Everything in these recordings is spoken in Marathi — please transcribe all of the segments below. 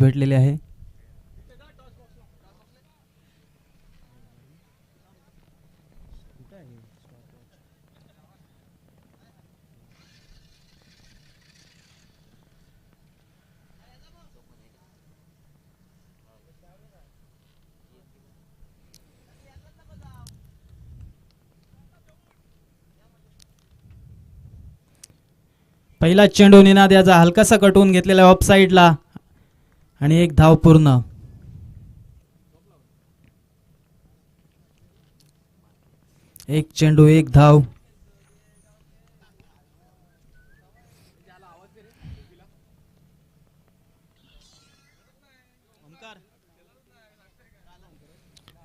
भेटलेले आहे. पहिला चेंडू निनाद याचा हलकासा कटवून घेतलेला ऑफ आणि एक धाव पूर्ण. एक चेंडू एक धाव.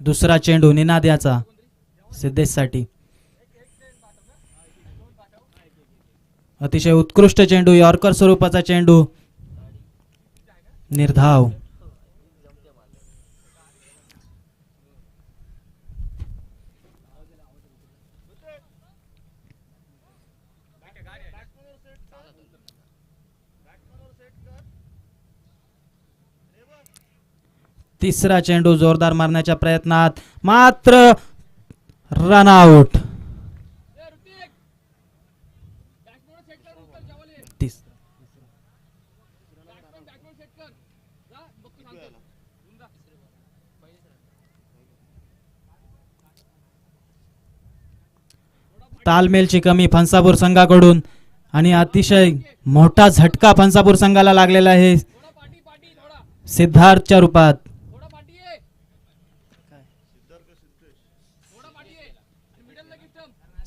दुसरा चेंडू निनाद याचा सिद्धेशसाठी. अतिशय उत्कृष्ट चेंडू यॉर्कर स्वरूपाचा चेंडू. निर्धाव। तिसरा चेंडू जोरदार मारण्याच्या प्रयत्नात मात्र रन आउट तीस तालमेलची कमी फणसापूर संघाकडून. आणि अतिशय मोठा झटका फणसापूर संघाला लागलेला आहे. सिद्धार्थच्या रूपात.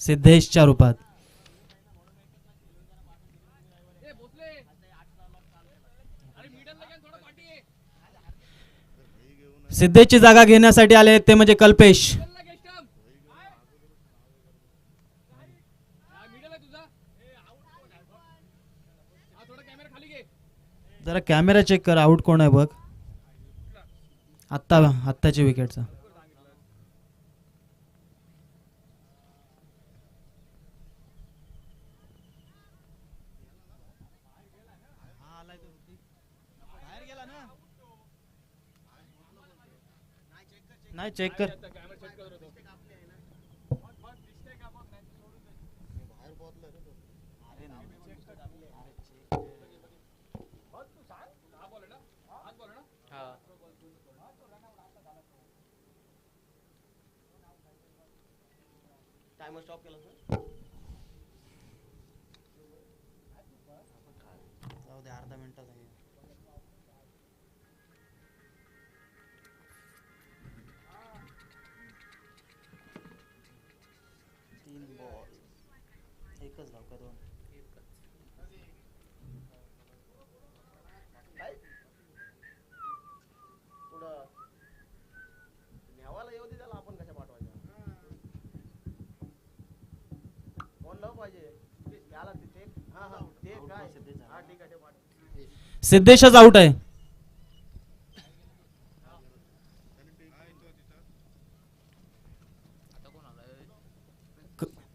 सिद्धेशच्या रूपात. सिद्धेशची जागा घेण्यासाठी आले ते म्हणजे कल्पेश. जरा कॅमेरा चेक कर आउट कोण आहे बघ. आत्ता आत्ताच्या विकेटचा नाही चेक कर. टायमर स्टॉप केला सर जाऊ दे अर्धा मिनिटाचा आहे. सिद्धेशच आउट आहे.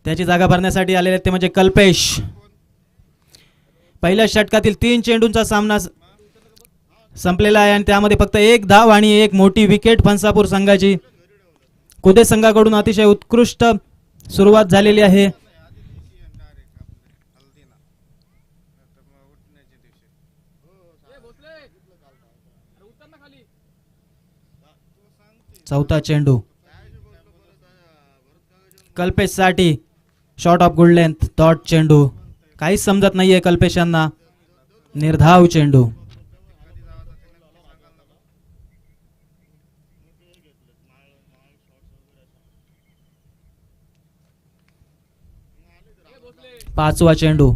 त्याची जागा भरण्यासाठी आलेले आहेत ते म्हणजे कल्पेश. पहिल्या षटकातील तीन चेंडूंचा सामना संपलेला आहे आणि त्यामध्ये फक्त एक धाव आणि एक मोठी विकेट फणसापूर संघाची. कुदे संघाकडून अतिशय उत्कृष्ट सुरुवात झालेली आहे. चौथा चेंडू. कल्पेशसाठी short of good length dot चेंडू. काहीच समजत नाहीये कल्पेश यांना निर्धाव चेंडू. पाचवा चेंडू.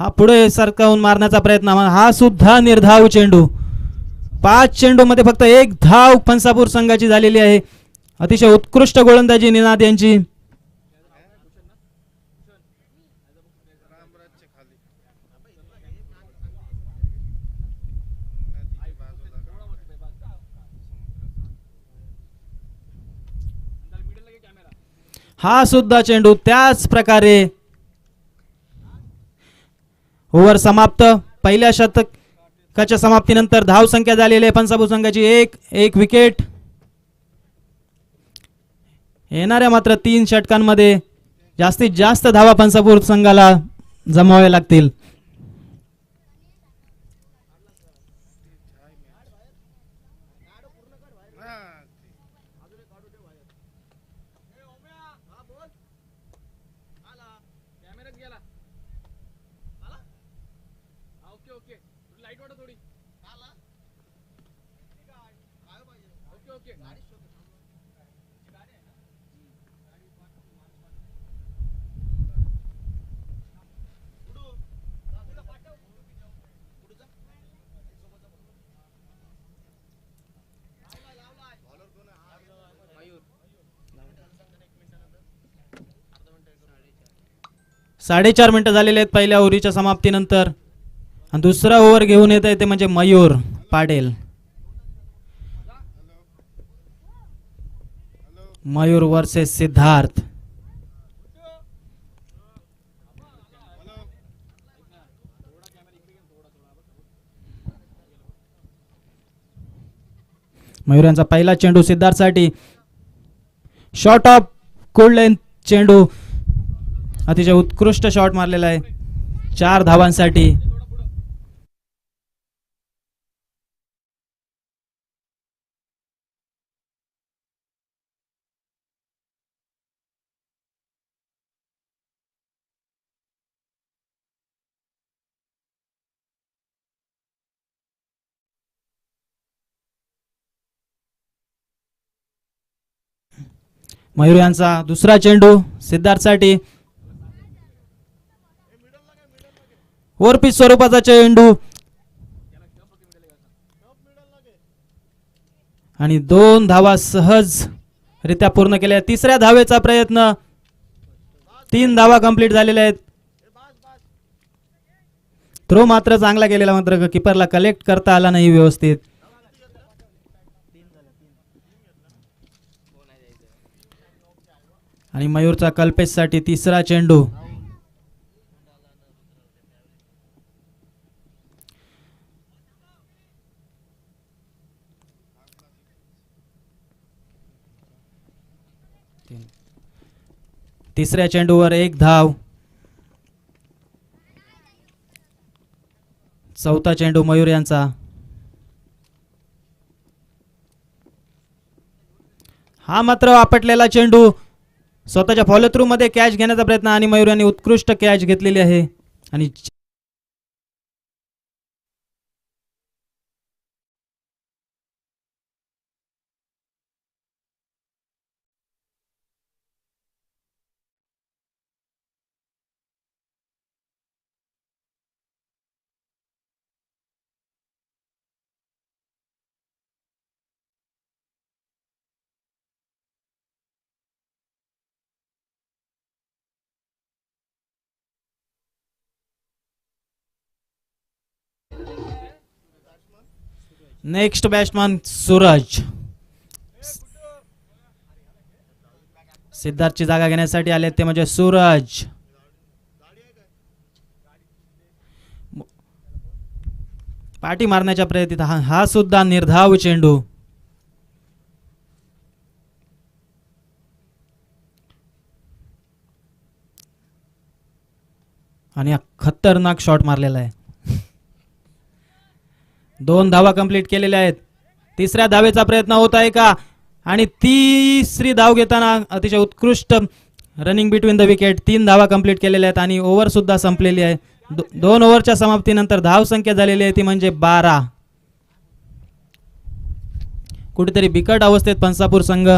हा पुढे सरकावून मारण्याचा प्रयत्न हा सुद्धा निर्धाव चेंडू. पाच चेंडू मध्ये फक्त एक धाव फणसापूर संघाची झालेली आहे. अतिशय उत्कृष्ट गोलंदाजी निनाद यांची. हा सुद्धा चेंडू त्याच प्रकारे ओव्हर समाप्त. पहिल्या शतकाच्या समाप्तीनंतर धाव संख्या झालेली आहे पंसापूर संघाची. एक एक विकेट येणाऱ्या मात्र तीन षटकांमध्ये जास्तीत जास्त धावा पंसापूर संघाला जमाव्या लागतील. साडेचार मिनिटं झालेले आहेत पहिल्या ओव्हरीच्या समाप्तीनंतर. आणि दुसरा ओव्हर घेऊन येत आहे ते म्हणजे मयूर पाडेल. मयूर वर्सेस सिद्धार्थ. मयूर यांचा पहिला चेंडू सिद्धार्थसाठी. शॉर्ट ऑफ कोल्ड लेंथ चेंडू. अतिशय उत्कृष्ट शॉट मारलेला आहे. चार धावांसाठी. मयूर यांचा दुसरा चेंडू सिद्धार्थसाठी. वरपीच स्वरूपाचा चेंडू. आणि दोन धावा सहज रित्या पूर्ण केल्या. तिसऱ्या धावेचा प्रयत्न. तीन धावा कंप्लीट झालेल्या आहेत. थ्रो मात्र चांगला केलेला मात्र किपरला कलेक्ट करता आला नाही व्यवस्थित. आणि मयूरचा कल्पेशसाठी तिसरा चेंडू. तिसऱ्या चेंडूवर एक धाव. चौथा चेंडू मयूर यांचा. हा मात्र आपटलेला चेंडू. स्वतःच्या फॉलो थ्रू मध्ये कॅच घेण्याचा प्रयत्न आणि मयूर यांनी उत्कृष्ट कॅच घेतलेली आहे. आणि नेक्स्ट बॅट्समन सूरज सिद्धार्थची जागा घेण्यासाठी आले ते म्हणजे सूरज. पाठी मारण्याच्या प्रयत्नात हा, हा सुद्धा निर्धाव चेंडू. आणि खतरनाक शॉट मारलेला आहे. दोन धावा कंप्लीट केलेल्या आहेत. तिसऱ्या धावेचा प्रयत्न होत आहे का? आणि तिसरी धाव घेताना अतिशय उत्कृष्ट रनिंग बिटवीन द विकेट तीन धावा कंप्लीट केलेल्या आहेत आणि ओव्हर सुद्धा संपलेली आहे. दो- दोन ओव्हरच्या समाप्तीनंतर धाव संख्या झालेली आहे ती म्हणजे बारा. कुठेतरी बिकट अवस्थेत पंसापूर संघ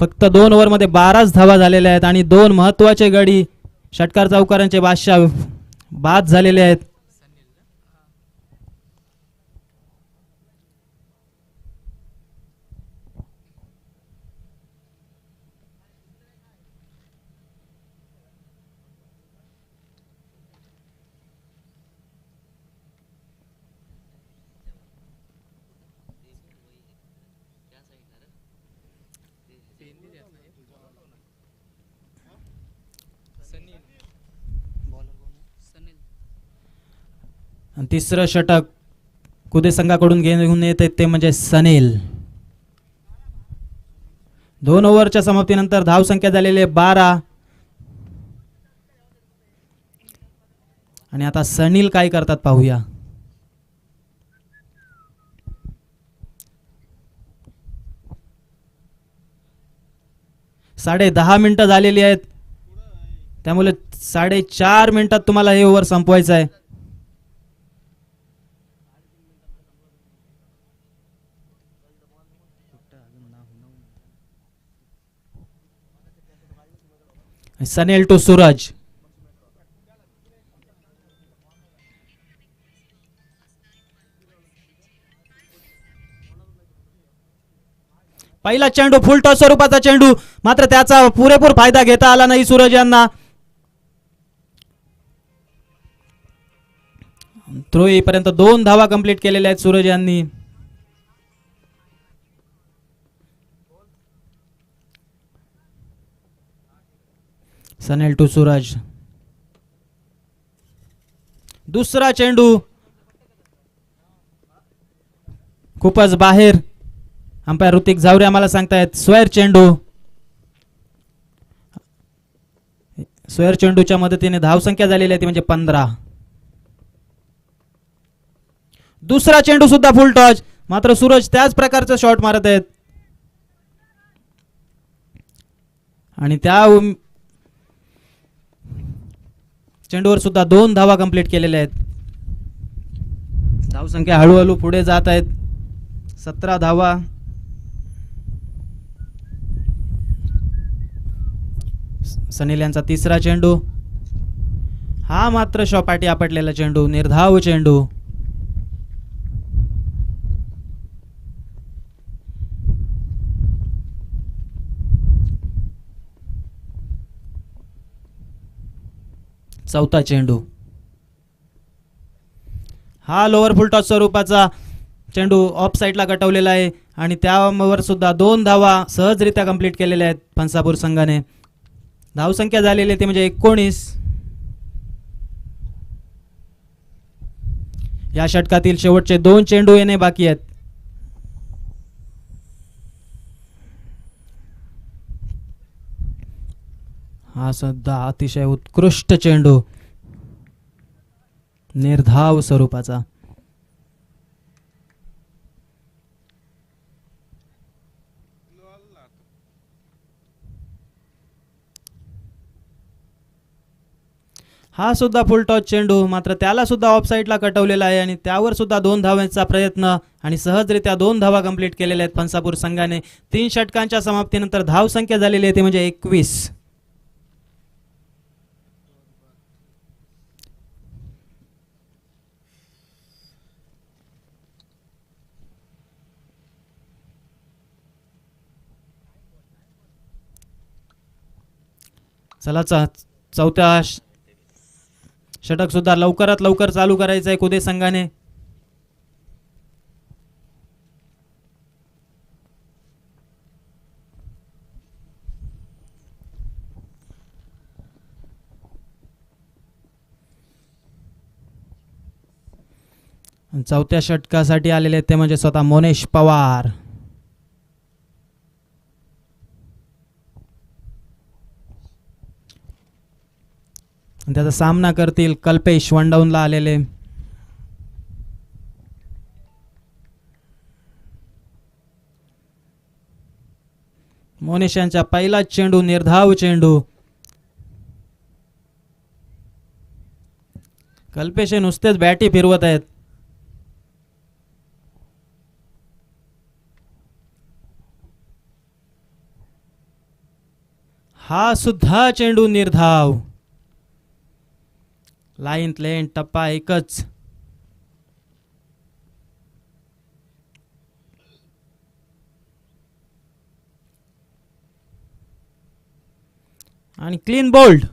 फक्त दोन ओव्हरमध्ये बाराच धावा झालेल्या आहेत आणि दोन महत्त्वाचे गडी षटकार चौकारांचे बादशाह बाद झालेले आहेत. तिसरं षटक कुदे संघाकडून घेऊन येत ते म्हणजे सनील. दोन ओव्हरच्या समाप्तीनंतर धावसंख्या झालेले बारा. आणि आता सनील काय करतात पाहूया. साडे दहा मिनिटं झालेली आहेत. त्यामुळे साडेचार मिनिटात तुम्हाला हे ओव्हर संपवायचं आहे. सनेल टू सूरज. पहिला चेंडू फुल टॉस स्वरूपाचा चेंडू. मात्र त्याचा पुरेपूर फायदा घेता आला नाही सूरज यांना. थ्रो येईपर्यंत दोन धावा कंप्लीट केलेल्या आहेत सूरज यांनी. सनेल टू सूरज. दुसरा चेंडू. खूपच बाहेर. अंपायर ऋतिक झावरे आम्हाला सांगतायत स्वेअर चेंडू. स्वेअर चेंडूच्या मदतीने धावसंख्या झालेली आहे ती म्हणजे पंधरा. दुसरा चेंडू सुद्धा फुल टॉच मात्र सूरज त्याच प्रकारचा शॉट मारत आहेत. आणि त्या चेंडूवर सुद्धा दोन धावा कंप्लीट केलेल्या आहेत. धावसंख्या हळूहळू पुढे जात आहेत. सतरा धावा. सनील यांचा तिसरा चेंडू. हा मात्र शॉपाटी आपटलेला चेंडू निर्धाव चेंडू. चौथा चेंडू. हा लोअर फुलटॉस स्वरूपाचा चेंडू ऑफ साईडला गटवलेला आहे. आणि त्यावर सुद्धा दोन धावा सहजरित्या कंप्लीट केलेल्या आहेत फणसापूर संघाने. धावसंख्या झालेली आहे ते म्हणजे एकोणीस. या षटकातील शेवटचे दोन चेंडू येणे बाकी आहेत. हा सुद्धा अतिशय उत्कृष्ट चेंडू. निर्धाव स्वरूपाचा. हा सुद्धा फुल टॉच चेंडू मात्र त्याला सुद्धा ऑफसाईडला कटवलेला आहे आणि त्यावर सुद्धा दोन धावांचा प्रयत्न आणि सहजरित्या दोन धावा कंप्लीट केलेल्या आहेत फणसापूर संघाने. तीन षटकांच्या समाप्तीनंतर धाव संख्या झालेली आहे ती म्हणजे एकवीस. चला चौथ्या षटक सुद्धा लवकरात लवकर चालू करायचं आहे कुदे संघाने? चौथ्या षटकासाठी आलेले आहेत ते म्हणजे स्वतः मोनेश पवार आणि त्याचा सामना करतील कल्पेश वनडाऊनला आलेले. मोनेश यांचा पहिला चेंडू निर्धाव चेंडू. कल्पेश हे नुसतेच बॅटी फिरवत आहेत. हा सुद्धा चेंडू निर्धाव. लाईन लेन टप्पा एकच. आणि क्लीन बोल्ड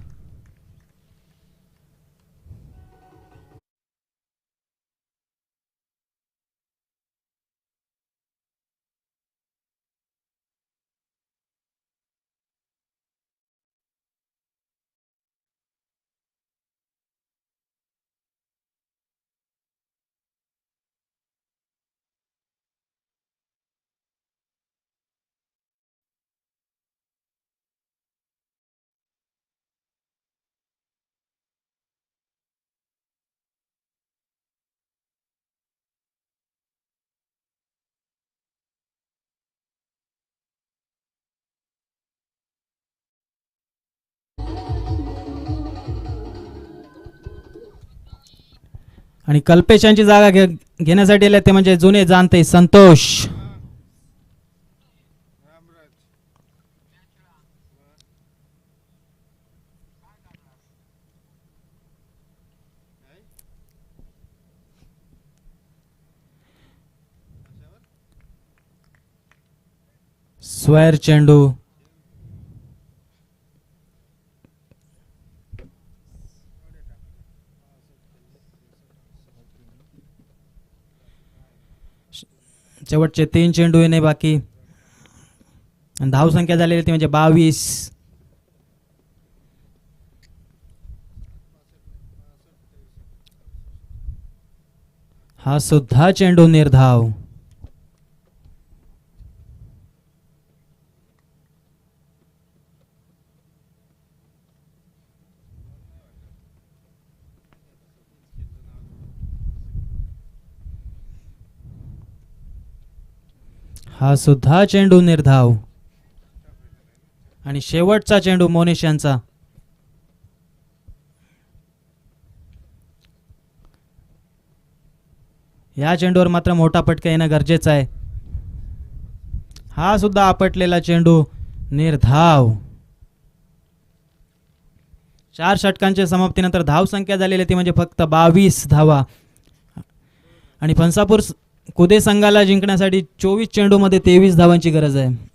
आणि कल्पेश यांची जागा घे घेण्यासाठी आले ते म्हणजे जुने जाणते संतोष. स्वैर चेंडू. शेवटचे तीन चेंडू येणे बाकी. आणि धावसंख्या झालेली ती म्हणजे बावीस. हा सुद्धा चेंडू निर्धाव. हा सुद्धा चेंडू निर्धाव. आणि शेवटचा चेंडू मोनिश यांचा. या चेंडूवर मात्र मोठा फटका येणं गरजेचं आहे. हा सुद्धा आपटलेला चेंडू निर्धाव. चार षटकांच्या समाप्तीनंतर धाव संख्या झालेली ती म्हणजे फक्त बावीस धावा. आणि फणसापूर कुदे संघाला जिंकण्यासाठी चोवीस चेंडूमध्ये तेवीस धावांची गरज आहे.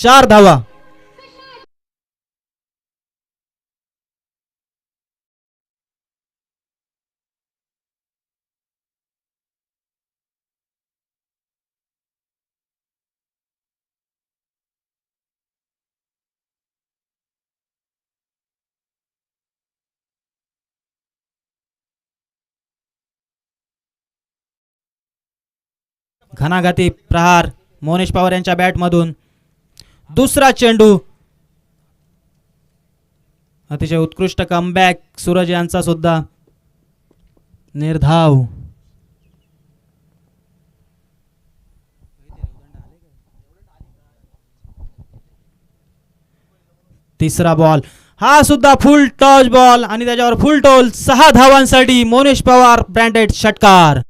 चार धावा. घणाघाती प्रहार मोनेश पवार यांच्या बॅटमधून. दुसरा चेंडू. अतिशय उत्कृष्ट कमबॅक सूरज यांचा सुद्धा. निर्धाव. तिसरा बॉल हा सुद्धा फुल टॉच बॉल आणि त्याच्यावर फुल टोल सहा धावांसाठी मोनेश पवार ब्रँडेड षटकार.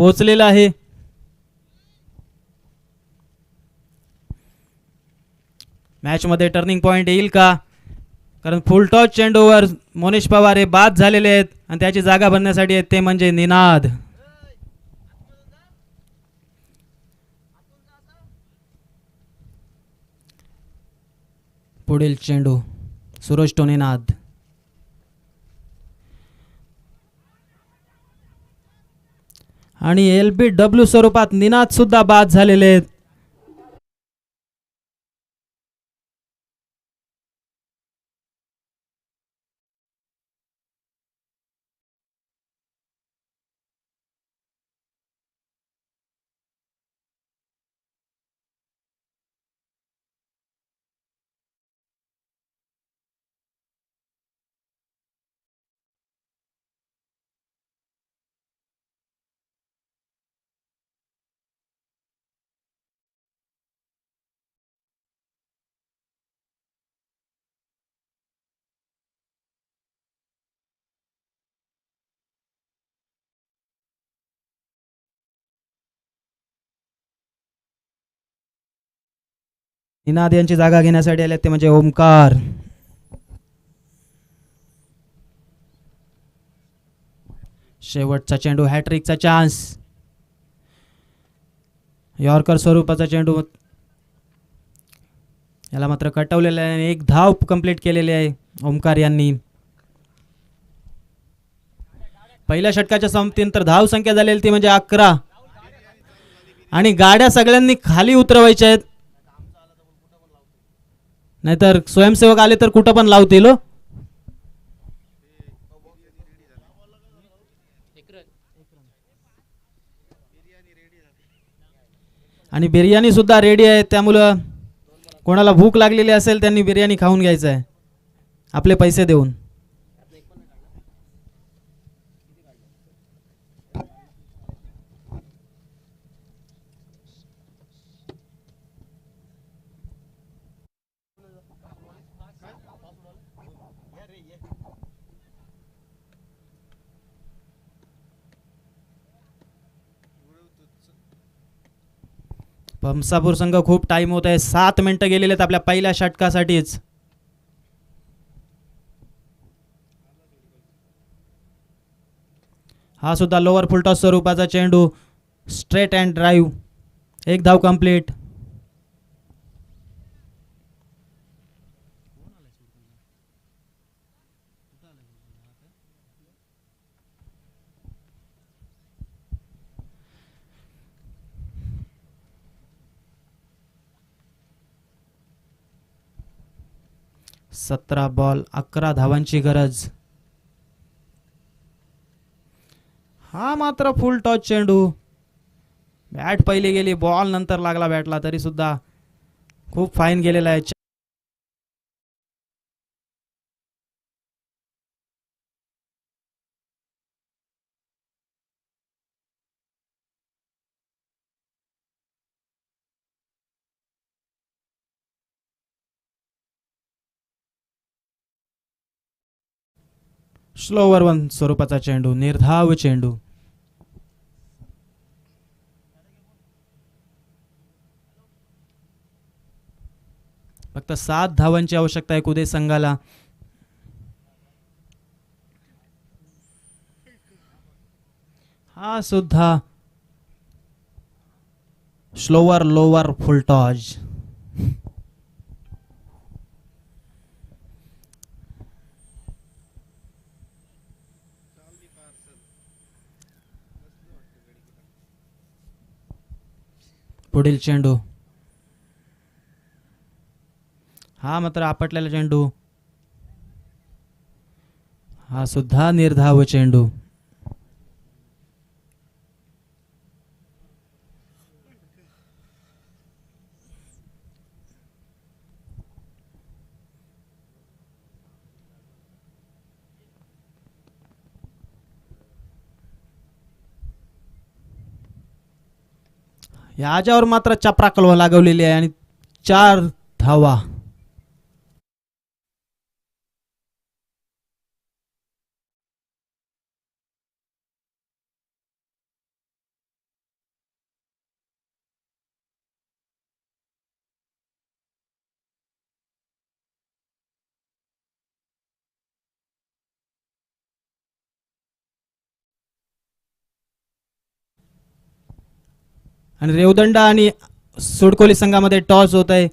पोहोचलेला आहे. मॅचमध्ये टर्निंग पॉईंट येईल का? कारण फुल टॉच चेंडूवर मोनेश पवार हे बाद झालेले आहेत आणि त्याची जागा भरण्यासाठी आहेत ते म्हणजे निनाद. पुढील चेंडू सुरोज टोनेनाद. आणि एल बी डब्ल्यू स्वरूपात निनादसुद्धा बाद झालेले आहेत. निनाद यांची जागा घेण्यासाठी आले ते म्हणजे ओमकार शेवटचा चेंडू हॅट्रिकचा चान्स यॉर्कर स्वरूपाचा चेंडू. याला मात्र कटवलेला आहे आणि एक धाव कंप्लीट केलेली आहे ओमकार यांनी. पहिल्या षटकाच्या संपतीनंतर धाव संख्या झालेली ती म्हणजे अकरा. आणि गाड्या सगळ्यांनी खाली उतरवायच्या आहेत. नाहीतर स्वयंसेवक आले तर कुठं पण लावतील हो. आणि बिर्याणी सुद्धा रेडी आहे. त्यामुळं कोणाला भूक लागलेली असेल त्यांनी बिर्याणी खाऊन घ्यायचं आहे. आपले पैसे देऊन. पमसापूर संघ खूप टाईम होत आहे सात मिनिटं गेलेले आहेत आपल्या पहिल्या षटकासाठीच. हा सुद्धा लोअर फुलटॉस स्वरूपाचा चेंडू. स्ट्रेट अँड ड्राईव्ह एक धाव कंप्लीट सतरा बॉल अकरा धावांची गरज. हा मात्र फुल टॉच चेंडू. बॅट पहिली गेली बॉल नंतर लागला बॅटला तरी सुद्धा खूप फाईन गेलेला आहे. स्लोवर वन स्वरूपाचा चेंडू निर्धाव चेंडू फक्त सात धावांची आवश्यकता आहे कुदे संघाला. हा सुद्धा स्लोवर लोवर फुलटॉज पुढील चेंडू. हा मात्र आपटलेला चेंडू. हा सुद्धा निर्धाव चेंडू. याच्यावर मात्र चपरा कलवा लागवलेली आहे आणि चार धावा. आणि रेवदंडा आणि सुडकोली संघामध्ये टॉस होत आहे.